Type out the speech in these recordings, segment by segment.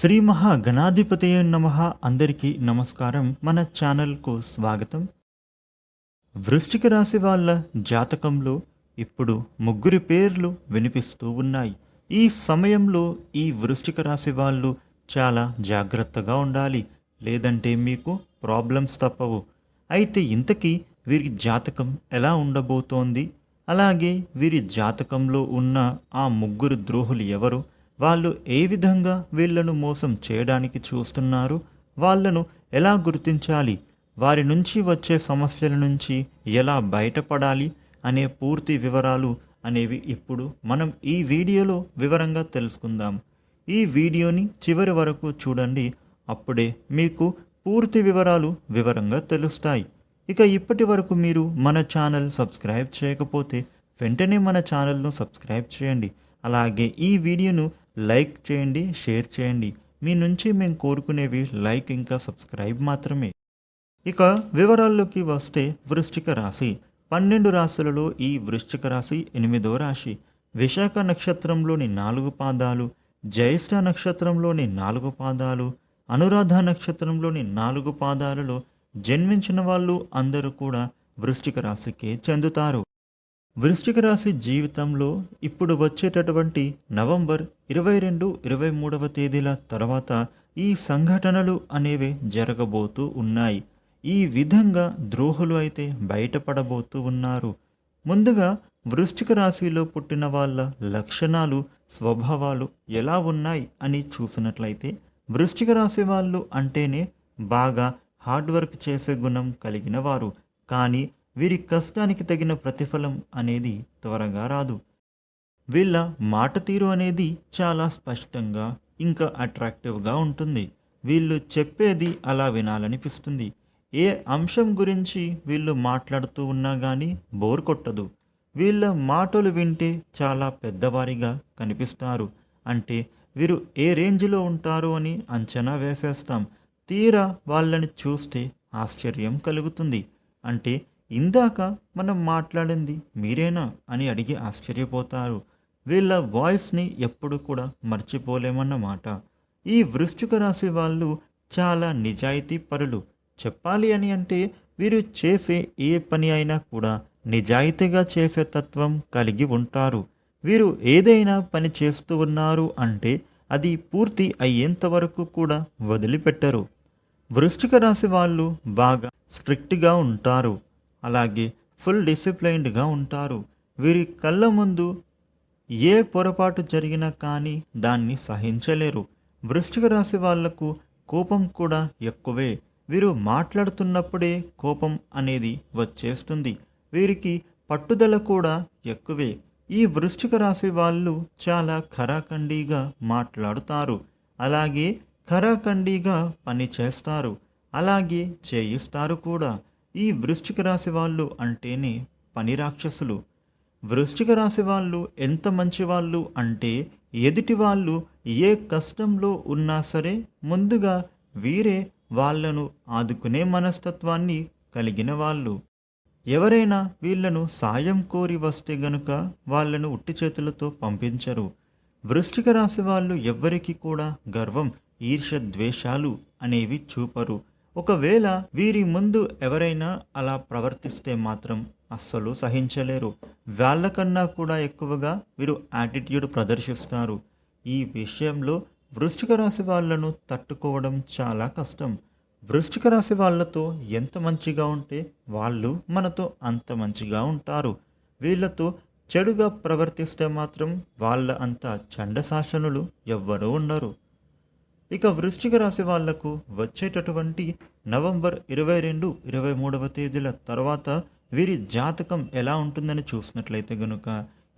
శ్రీ మహా గణాధిపతయ నమ. అందరికీ నమస్కారం. మన ఛానల్కు స్వాగతం. వృష్టిక రాశి వాళ్ళ జాతకంలో ఇప్పుడు ముగ్గురి పేర్లు వినిపిస్తూ ఉన్నాయి. ఈ సమయంలో ఈ వృష్టిక రాశి వాళ్ళు చాలా జాగ్రత్తగా ఉండాలి. లేదంటే మీకు ప్రాబ్లమ్స్ తప్పవు. అయితే ఇంతకీ వీరి జాతకం ఎలా ఉండబోతోంది? అలాగే వీరి జాతకంలో ఉన్న ఆ ముగ్గురు ద్రోహులు ఎవరు? వాళ్ళు ఏ విధంగా వీళ్ళను మోసం చేయడానికి చూస్తున్నారు? వాళ్ళను ఎలా గుర్తించాలి? వారి నుంచి వచ్చే సమస్యల నుంచి ఎలా బయటపడాలి? అనే పూర్తి వివరాలు అనేవి ఇప్పుడు మనం ఈ వీడియోలో వివరంగా తెలుసుకుందాం. ఈ వీడియోని చివరి వరకు చూడండి అప్పుడే మీకు పూర్తి వివరాలు వివరంగా తెలుస్తాయి. ఇక ఇప్పటి వరకు మీరు మన ఛానల్ సబ్స్క్రైబ్ చేయకపోతే వెంటనే మన ఛానల్ను సబ్స్క్రైబ్ చేయండి. అలాగే ఈ వీడియోను లైక్ చేయండి షేర్ చేయండి. మీ నుంచి మేము కోరుకునేవి లైక్ ఇంకా సబ్స్క్రైబ్ మాత్రమే. ఇక వివరాల్లోకి వస్తే వృశ్చిక రాశి. పన్నెండు రాశులలో ఈ వృశ్చిక రాశి ఎనిమిదో రాశి. విశాఖ నక్షత్రంలోని నాలుగు పాదాలు జ్యేష్ఠ నక్షత్రంలోని నాలుగు పాదాలు అనురాధ నక్షత్రంలోని నాలుగు పాదాలలో జన్మించిన వాళ్ళు అందరూ కూడా వృశ్చిక రాశికి చెందుతారు. వృశ్చిక రాశి జీవితంలో ఇప్పుడు వచ్చేటటువంటి నవంబర్ ఇరవై రెండు ఇరవై మూడవ తేదీల తర్వాత ఈ సంఘటనలు అనేవి జరగబోతూ ఉన్నాయి. ఈ విధంగా ద్రోహులు అయితే బయటపడబోతూ ఉన్నారు. ముందుగా వృశ్చిక రాశిలో పుట్టిన వాళ్ళ లక్షణాలు స్వభావాలు ఎలా ఉన్నాయి అని చూసినట్లయితే వృశ్చిక రాశి వాళ్ళు అంటేనే బాగా హార్డ్ వర్క్ చేసే గుణం కలిగిన వారు. కానీ వీరి కష్టానికి తగిన ప్రతిఫలం అనేది త్వరగా రాదు. వీళ్ళ మాట తీరు అనేది చాలా స్పష్టంగా ఇంకా అట్రాక్టివ్గా ఉంటుంది. వీళ్ళు చెప్పేది అలా వినాలనిపిస్తుంది. ఏ అంశం గురించి వీళ్ళు మాట్లాడుతూ ఉన్నా కానీ బోర్ కొట్టదు. వీళ్ళ మాటలు వింటే చాలా పెద్దవారిగా కనిపిస్తారు. అంటే వీరు ఏ రేంజ్లో ఉంటారు అని అంచనా వేసేస్తాం. తీరా వాళ్ళని చూస్తే ఆశ్చర్యం కలుగుతుంది. అంటే ఇందాక మనం మాట్లాడింది మీరేనా అని అడిగి ఆశ్చర్యపోతారు. వీళ్ళ వాయిస్ని ఎప్పుడు కూడా మర్చిపోలేమన్నమాట ఈ వృశ్చిక రాశి వాళ్ళు చాలా నిజాయితీ పరులు. చెప్పాలి అని అంటే వీరు చేసే ఏ పని అయినా కూడా నిజాయితీగా చేసే తత్వం కలిగి ఉంటారు. వీరు ఏదైనా పని చేస్తూ ఉన్నారు అంటే అది పూర్తి అయ్యేంత వరకు కూడా వదిలిపెట్టరు. వృశ్చిక రాశి వాళ్ళు బాగా స్ట్రిక్ట్గా ఉంటారు. అలాగే ఫుల్ డిసిప్లైన్డ్గా ఉంటారు. వీరి కళ్ళ ముందు ఏ పొరపాటు జరిగినా కానీ దాన్ని సహించలేరు. వృష్టిక రాశి వాళ్ళకు కోపం కూడా ఎక్కువే. వీరు మాట్లాడుతున్నప్పుడే కోపం అనేది వచ్చేస్తుంది. వీరికి పట్టుదల కూడా ఎక్కువే. ఈ వృష్టిక రాశి వాళ్ళు చాలా ఖరాఖండీగా మాట్లాడుతారు. అలాగే ఖరాఖండీగా పని చేస్తారు అలాగే చేయిస్తారు కూడా. ఈ వృశ్చిక రాశి వాళ్ళు అంటేనే పని రాక్షసులు. వృశ్చిక రాశి వాళ్ళు ఎంత మంచి వాళ్ళు అంటే ఎదుటి వాళ్ళు ఏ కష్టంలో ఉన్నా సరే ముందుగా వీరే వాళ్ళను ఆదుకునే మనస్తత్వాన్ని కలిగిన వాళ్ళు. ఎవరైనా వీళ్ళను సాయం కోరి వస్తే గనుక వాళ్ళను ఉట్టి చేతులతో పంపించరు. వృష్టిక రాశి వాళ్ళు ఎవ్వరికి కూడా గర్వం ఈర్ష్య ద్వేషాలు అనేవి చూపరు. ఒకవేళ వీరి ముందు ఎవరైనా అలా ప్రవర్తిస్తే మాత్రం అస్సలు సహించలేరు. వాళ్ళకన్నా కూడా ఎక్కువగా వీరు యాటిట్యూడ్ ప్రదర్శిస్తారు. ఈ విషయంలో వృష్టిక రాశి వాళ్ళను తట్టుకోవడం చాలా కష్టం. వృష్టిక రాశి వాళ్ళతో ఎంత మంచిగా ఉంటే వాళ్ళు మనతో అంత మంచిగా ఉంటారు. వీళ్ళతో చెడుగా ప్రవర్తిస్తే మాత్రం వాళ్ళ అంత చండశాసనులు ఎవ్వరూ ఉండరు. ఇక వృశ్చిక రాశి వాళ్ళకు వచ్చేటటువంటి నవంబర్ ఇరవై రెండు ఇరవై మూడవ తేదీల తర్వాత వీరి జాతకం ఎలా ఉంటుందని చూసినట్లయితే గనుక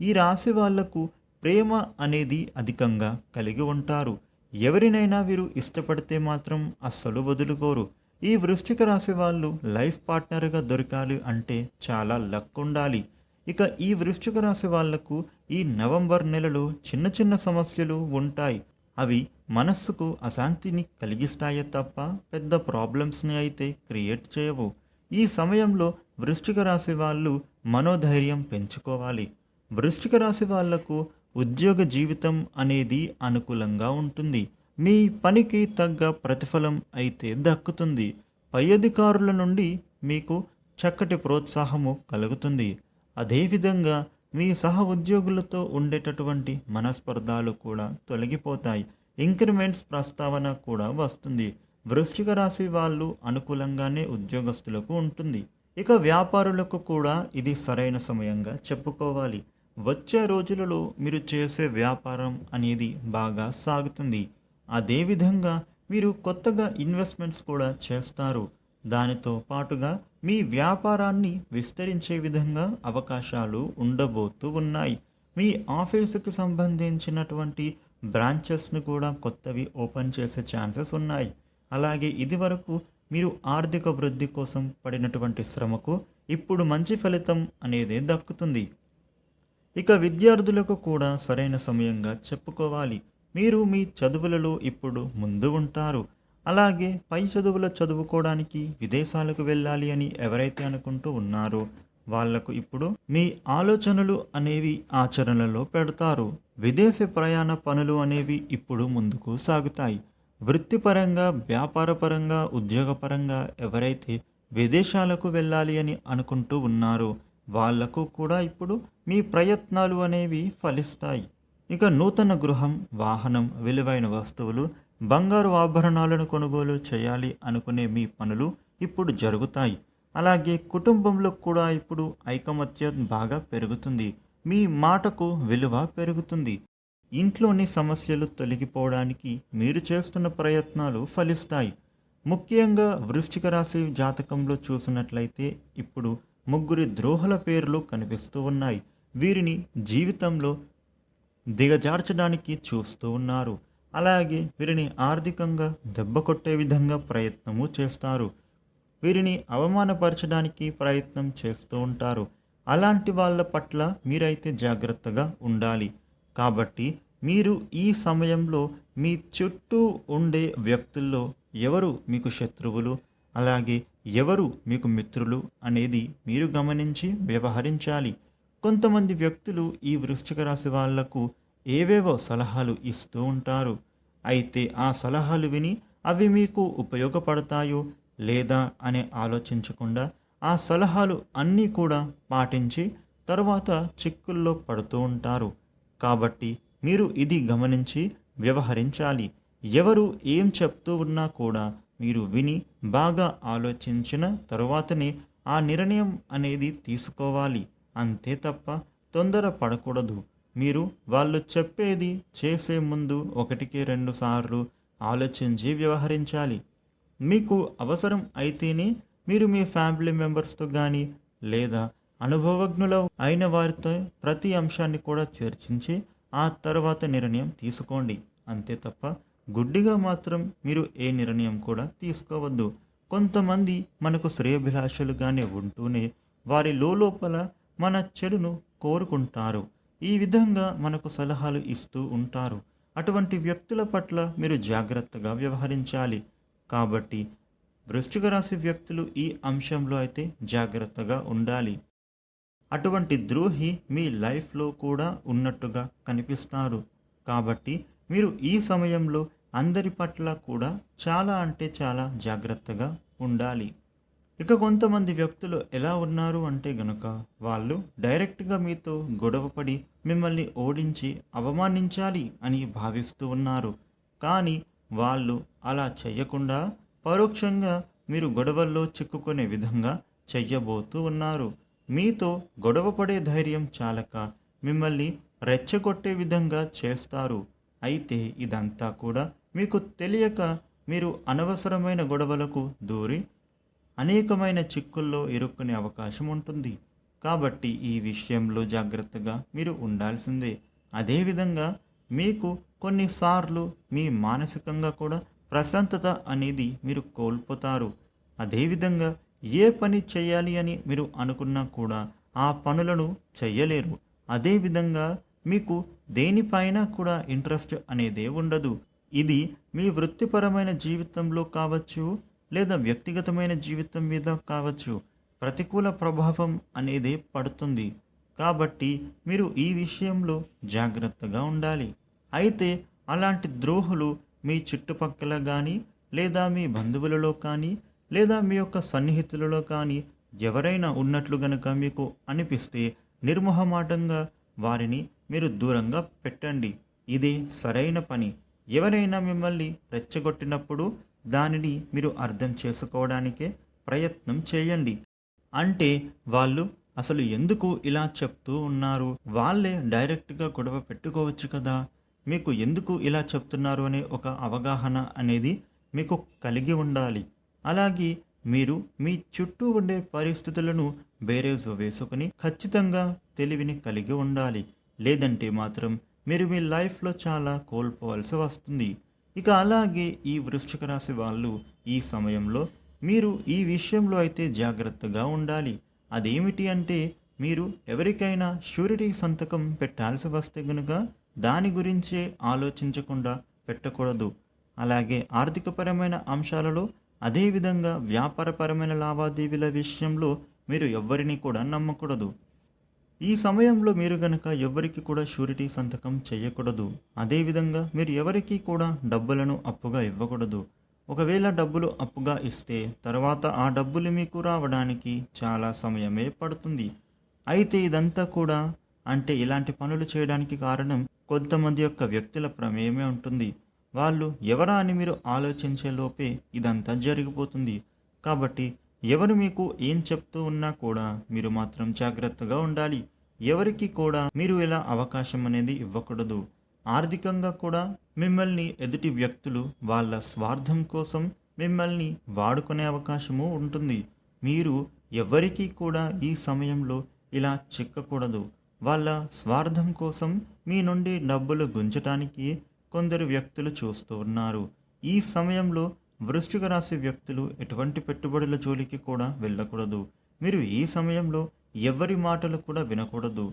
ఈ రాశి వాళ్ళకు ప్రేమ అనేది అధికంగా కలిగి ఉంటారు. ఎవరినైనా వీరు ఇష్టపడితే మాత్రం అస్సలు వదులుకోరు. ఈ వృశ్చిక రాశి వాళ్ళు లైఫ్ పార్ట్నర్గా దొరకాలి అంటే చాలా లక్ ఉండాలి. ఇక ఈ వృశ్చిక రాశి వాళ్ళకు ఈ నవంబర్ నెలలో చిన్న చిన్న సమస్యలు ఉంటాయి. అవి మనస్సుకు అశాంతిని కలిగిస్తాయే తప్ప పెద్ద ప్రాబ్లమ్స్ని అయితే క్రియేట్ చేయవు. ఈ సమయంలో వృశ్చిక రాశి వాళ్ళు మనోధైర్యం పెంచుకోవాలి. వృశ్చిక రాశి వాళ్ళకు ఉద్యోగ జీవితం అనేది అనుకూలంగా ఉంటుంది. మీ పనికి తగ్గ ప్రతిఫలం అయితే దక్కుతుంది. పై అధికారుల నుండి మీకు చక్కటి ప్రోత్సాహము కలుగుతుంది. అదేవిధంగా మీ సహ ఉద్యోగులతో ఉండేటటువంటి మనస్పర్ధాలు కూడా తొలగిపోతాయి. ఇంక్రిమెంట్స్ ప్రస్తావన కూడా వస్తుంది. వృశ్చిక రాశి వాళ్ళు అనుకూలంగానే ఉద్యోగస్తులకు ఉంటుంది. ఇక వ్యాపారులకు కూడా ఇది సరైన సమయంగా చెప్పుకోవాలి. వచ్చే రోజులలో మీరు చేసే వ్యాపారం అనేది బాగా సాగుతుంది. అదేవిధంగా మీరు కొత్తగా ఇన్వెస్ట్మెంట్స్ కూడా చేస్తారు. దానితో పాటుగా మీ వ్యాపారాన్ని విస్తరించే విధంగా అవకాశాలు ఉండబోతూ ఉన్నాయి. మీ ఆఫీసుకు సంబంధించినటువంటి బ్రాంచెస్ను కూడా కొత్తవి ఓపెన్ చేసే ఛాన్సెస్ ఉన్నాయి. అలాగే ఇదివరకు మీరు ఆర్థిక వృద్ధి కోసం పడినటువంటి శ్రమకు ఇప్పుడు మంచి ఫలితం అనేది దక్కుతుంది. ఇక విద్యార్థులకు కూడా సరైన సమయంగా చెప్పుకోవాలి. మీరు మీ చదువులలో ఇప్పుడు ముందు ఉంటారు. అలాగే పై చదువుల చదువుకోవడానికి విదేశాలకు వెళ్ళాలి అని ఎవరైతే అనుకుంటూ ఉన్నారో వాళ్ళకు ఇప్పుడు మీ ఆలోచనలు అనేవి ఆచరణలో పెడతారు. విదేశీ ప్రయాణ పనులు అనేవి ఇప్పుడు ముందుకు సాగుతాయి. వృత్తిపరంగా వ్యాపారపరంగా ఉద్యోగపరంగా ఎవరైతే విదేశాలకు వెళ్ళాలి అని అనుకుంటూ ఉన్నారో వాళ్ళకు కూడా ఇప్పుడు మీ ప్రయత్నాలు అనేవి ఫలిస్తాయి. ఇక నూతన గృహం వాహనం విలువైన వస్తువులు బంగారు ఆభరణాలను కొనుగోలు చేయాలి అనుకునే మీ పనులు ఇప్పుడు జరుగుతాయి. అలాగే కుటుంబంలో కూడా ఇప్పుడు ఐకమత్యం బాగా పెరుగుతుంది. మీ మాటకు విలువ పెరుగుతుంది. ఇంట్లోని సమస్యలు తొలగిపోవడానికి మీరు చేస్తున్న ప్రయత్నాలు ఫలిస్తాయి. ముఖ్యంగా వృశ్చిక రాశి జాతకంలో చూసినట్లయితే ఇప్పుడు ముగ్గురి ద్రోహుల పేర్లు కనిపిస్తూ ఉన్నాయి. వీరిని జీవితంలో దిగజార్చడానికి చూస్తూ ఉన్నారు. అలాగే వీరిని ఆర్థికంగా దెబ్బ కొట్టే విధంగా ప్రయత్నము చేస్తారు. వీరిని అవమానపరచడానికి ప్రయత్నం చేస్తూ ఉంటారు. అలాంటి వాళ్ళ పట్ల మీరైతే జాగ్రత్తగా ఉండాలి. కాబట్టి మీరు ఈ సమయంలో మీ చుట్టూ ఉండే వ్యక్తుల్లో ఎవరు మీకు శత్రువులు? అలాగే ఎవరు మీకు మిత్రులు? అనేది మీరు గమనించి వ్యవహరించాలి. కొంతమంది వ్యక్తులు ఈ వృశ్చిక రాశి వాళ్ళకు ఏవేవో సలహాలు ఇస్తూ ఉంటారు. అయితే ఆ సలహాలు విని అవి మీకు ఉపయోగపడతాయో లేదా అని ఆలోచించకుండా ఆ సలహాలు అన్నీ కూడా పాటించి తరువాత చిక్కుల్లో పడుతూ ఉంటారు. కాబట్టి మీరు ఇది గమనించి వ్యవహరించాలి. ఎవరు ఏం చెప్తూ ఉన్నా కూడా మీరు విని బాగా ఆలోచించిన తరువాతనే ఆ నిర్ణయం అనేది తీసుకోవాలి. అంతే తప్ప తొందర పడకూడదు. మీరు వాళ్ళు చెప్పేది చేసే ముందు ఒకటికి రెండు సార్లు ఆలోచించి వ్యవహరించాలి. మీకు అవసరం అయితేనే మీరు మీ ఫ్యామిలీ మెంబర్స్తో కానీ లేదా అనుభవజ్ఞుల అయిన వారితో ప్రతి అంశాన్ని కూడా చర్చించి ఆ తర్వాత నిర్ణయం తీసుకోండి. అంతే తప్ప గుడ్డిగా మాత్రం మీరు ఏ నిర్ణయం కూడా తీసుకోవద్దు. కొంతమంది మనకు శ్రేయభిలాషలుగానే ఉంటూనే వారి లోపల మన చెడును కోరుకుంటారు. ఈ విధంగా మనకు సలహాలు ఇస్తూ ఉంటారు. అటువంటి వ్యక్తుల పట్ల మీరు జాగ్రత్తగా వ్యవహరించాలి. కాబట్టి వృశ్చిక రాశి వ్యక్తులు ఈ అంశంలో అయితే జాగ్రత్తగా ఉండాలి. అటువంటి ద్రోహి మీ లైఫ్లో కూడా ఉన్నట్టుగా కనిపిస్తారు. కాబట్టి మీరు ఈ సమయంలో అందరి పట్ల కూడా చాలా అంటే చాలా జాగ్రత్తగా ఉండాలి. ఇక కొంతమంది వ్యక్తులు ఎలా ఉన్నారు అంటే గనుక వాళ్ళు డైరెక్ట్గా మీతో గొడవపడి మిమ్మల్ని ఓడించి అవమానించాలి అని భావిస్తూ ఉన్నారు. కానీ వాళ్ళు అలా చెయ్యకుండా పరోక్షంగా మీరు గొడవల్లో చిక్కుకునే విధంగా చెయ్యబోతూ ఉన్నారు. మీతో గొడవపడే ధైర్యం చాలక మిమ్మల్ని రెచ్చగొట్టే విధంగా చేస్తారు. అయితే ఇదంతా కూడా మీకు తెలియక మీరు అనవసరమైన గొడవలకు దూరి అనేకమైన చిక్కుల్లో ఇరుక్కునే అవకాశం ఉంటుంది. కాబట్టి ఈ విషయంలో జాగ్రత్తగా మీరు ఉండాల్సిందే. అదేవిధంగా మీకు కొన్నిసార్లు మీ మానసికంగా కూడా ప్రశాంతత అనేది మీరు కోల్పోతారు. అదేవిధంగా ఏ పని చేయాలి అని మీరు అనుకున్నా కూడా ఆ పనులను చేయలేరు. అదేవిధంగా మీకు దేనిపైన కూడా ఇంట్రెస్ట్ అనేదే ఉండదు. ఇది మీ వృత్తిపరమైన జీవితంలో కావచ్చు లేదా వ్యక్తిగతమైన జీవితం మీద కావచ్చు ప్రతికూల ప్రభావం అనేది పడుతుంది. కాబట్టి మీరు ఈ విషయంలో జాగ్రత్తగా ఉండాలి. అయితే అలాంటి ద్రోహులు మీ చుట్టుపక్కల కానీ లేదా మీ బంధువులలో కానీ లేదా మీ యొక్క సన్నిహితులలో కానీ ఎవరైనా ఉన్నట్లు గనక మీకు అనిపిస్తే నిర్మోహమాటంగా వారిని మీరు దూరంగా పెట్టండి. ఇది సరైన పని. ఎవరైనా మిమ్మల్ని రెచ్చగొట్టినప్పుడు దానిని మీరు అర్థం చేసుకోవడానికే ప్రయత్నం చేయండి. అంటే వాళ్ళు అసలు ఎందుకు ఇలా చెప్తూ ఉన్నారు? వాళ్ళే డైరెక్ట్గా గొడవ పెట్టుకోవచ్చు కదా? మీకు ఎందుకు ఇలా చెప్తున్నారు అనే ఒక అవగాహన అనేది మీకు కలిగి ఉండాలి. అలాగే మీరు మీ చుట్టూ ఉండే పరిస్థితులను బేరేజ్ వేసుకుని ఖచ్చితంగా తెలివిని కలిగి ఉండాలి. లేదంటే మాత్రం మీరు మీ లైఫ్లో చాలా కోల్పోవలసి వస్తుంది. ఇక అలాగే ఈ వృశ్చిక రాశి వాళ్ళు ఈ సమయంలో మీరు ఈ విషయంలో అయితే జాగ్రత్తగా ఉండాలి. అదేమిటి అంటే మీరు ఎవరికైనా షూరిటీ సంతకం పెట్టాల్సి వస్తే కనుక దాని గురించే ఆలోచించకుండా పెట్టకూడదు. అలాగే ఆర్థికపరమైన అంశాలలో అదేవిధంగా వ్యాపారపరమైన లావాదేవీల విషయంలో మీరు ఎవ్వరిని కూడా నమ్మకూడదు. ఈ సమయంలో మీరు గనక ఎవరికి కూడా షూరిటీ సంతకం చేయకూడదు. అదేవిధంగా మీరు ఎవరికి కూడా డబ్బులను అప్పుగా ఇవ్వకూడదు. ఒకవేళ డబ్బులు అప్పుగా ఇస్తే తర్వాత ఆ డబ్బులు మీకు రావడానికి చాలా సమయమే పడుతుంది. అయితే ఇదంతా కూడా అంటే ఇలాంటి పనులు చేయడానికి కారణం కొంతమంది యొక్క వ్యక్తుల ప్రమేయమే ఉంటుంది. వాళ్ళు ఎవరా అని మీరు ఆలోచించే లోపే ఇదంతా జరిగిపోతుంది. కాబట్టి ఎవరు మీకు ఏం చెప్తూ ఉన్నా కూడా మీరు మాత్రం జాగ్రత్తగా ఉండాలి. ఎవరికి కూడా మీరు ఇలా అవకాశం అనేది ఇవ్వకూడదు. ఆర్థికంగా కూడా మిమ్మల్ని ఎదుటి వ్యక్తులు వాళ్ళ స్వార్థం కోసం మిమ్మల్ని వాడుకునే అవకాశము ఉంటుంది. మీరు ఎవరికీ కూడా ఈ సమయంలో ఇలా చిక్కకూడదు. వాళ్ళ స్వార్థం కోసం మీ నుండి డబ్బులు గుంజటానికి కొందరు వ్యక్తులు చూస్తూ ఉన్నారు. ఈ సమయంలో వృష్టిక రాశి వ్యక్తులు ఎటువంటి పెట్టుబడుల జోలికి కూడా వెళ్ళకూడదు. మీరు ఈ సమయంలో ఎవరి మాటలు కూడా వినకూడదు.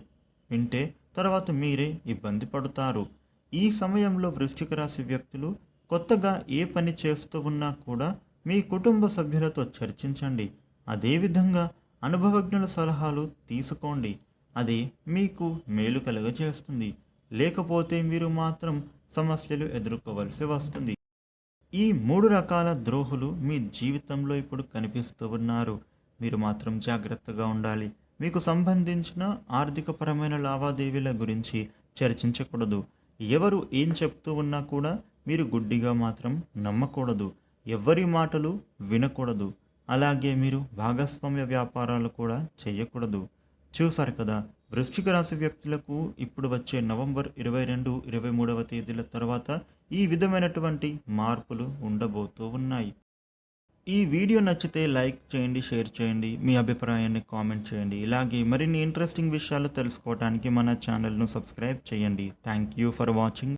వింటే తర్వాత మీరే ఇబ్బంది పడతారు. ఈ సమయంలో వృష్టిక రాశి వ్యక్తులు కొత్తగా ఏ పని చేస్తూ ఉన్నా కూడా మీ కుటుంబ సభ్యులతో చర్చించండి. అదేవిధంగా అనుభవజ్ఞుల సలహాలు తీసుకోండి. అది మీకు మేలు కలుగజేస్తుంది. లేకపోతే మీరు మాత్రం సమస్యలు ఎదుర్కోవలసి వస్తుంది. ఈ మూడు రకాల ద్రోహులు మీ జీవితంలో ఇప్పుడు కనిపిస్తూ ఉన్నారు. మీరు మాత్రం జాగ్రత్తగా ఉండాలి. మీకు సంబంధించిన ఆర్థికపరమైన లావాదేవీల గురించి చర్చించకూడదు. ఎవరు ఏం చెప్తూ ఉన్నా కూడా మీరు గుడ్డిగా మాత్రం నమ్మకూడదు. ఎవరి మాటలు వినకూడదు. అలాగే మీరు భాగస్వామ్య వ్యాపారాలు కూడా చేయకూడదు. చూసారు కదా. వృశ్చిక రాశి వ్యక్తులకు ఇప్పుడు వచ్చే నవంబర్ ఇరవై రెండు ఇరవై మూడవ తేదీల తర్వాత ఈ విధమైనటువంటి మార్పులు ఉండబోతూ ఉన్నాయి. ఈ వీడియో నచ్చితే లైక్ చేయండి షేర్ చేయండి మీ అభిప్రాయాన్ని కామెంట్ చేయండి. ఇలాగే మరిన్ని ఇంట్రెస్టింగ్ విషయాలు తెలుసుకోవడానికి మన ఛానల్ను సబ్స్క్రైబ్ చేయండి. Thank you for watching.